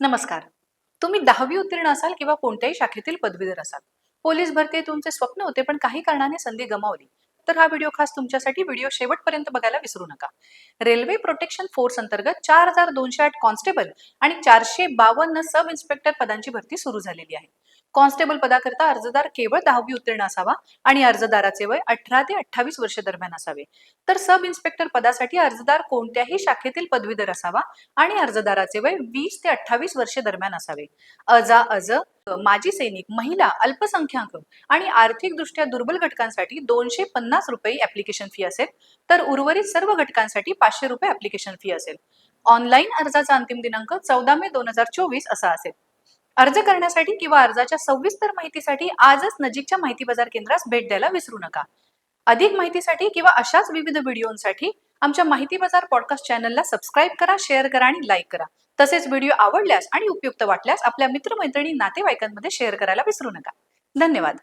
नमस्कार. तुम्ही दहावी उत्तीर्ण असाल किंवा कोणत्याही शाखेतील पदवीधर असाल. पोलीस भरती हे तुमचे स्वप्न होते पण काही कारणाने संधी गमावली. तर हा व्हिडिओ खास तुमच्यासाठी व्हिडिओ शेवटपर्यंत बघायला विसरू नका. रेल्वे प्रोटेक्शन फोर्स अंतर्गत चार हजार दोनशे आठ कॉन्स्टेबल आणि चारशे बावन्न सब इन्स्पेक्टर पदांची भरती सुरू झालेली आहे. कॉन्स्टेबल पदाकरता अर्जदार केवळ दहावी उत्तीर्ण असावा आणि अर्जदाराचे वय अठरा ते अठ्ठावीस वर्ष दरम्यान असावे. तर सब इन्स्पेक्टर पदासाठी अर्जदार कोणत्याही शाखेतील पदवीधर असावा आणि अर्जदाराचे वय वीस ते अठ्ठावीस वर्षे दरम्यान असावे. अजा अज माजी सैनिक महिला अल्पसंख्याक आणि आर्थिकदृष्ट्या दुर्बल घटकांसाठी दोनशे पन्नास रुपये ऍप्लिकेशन फी असेल तर उर्वरित सर्व घटकांसाठी पाचशे रुपये ऍप्लिकेशन फी असेल. ऑनलाईन अर्जाचा अंतिम दिनांक चौदा मे दोन हजार चोवीस असा असेल. अर्ज करण्यासाठी किंवा अर्जाच्या सविस्तर माहितीसाठी आजच नजीकच्या माहिती बाजार केंद्रास भेट द्यायला विसरू नका. अधिक माहितीसाठी किंवा अशाच विविध व्हिडिओंसाठी आमच्या माहिती बाजार पॉडकास्ट चॅनलला सबस्क्राईब करा शेअर करा आणि लाईक करा. तसेच व्हिडिओ आवडल्यास आणि उपयुक्त वाटल्यास आपल्या मित्रमैत्रिणी नातेवाईकांमध्ये शेअर करायला विसरू नका. धन्यवाद.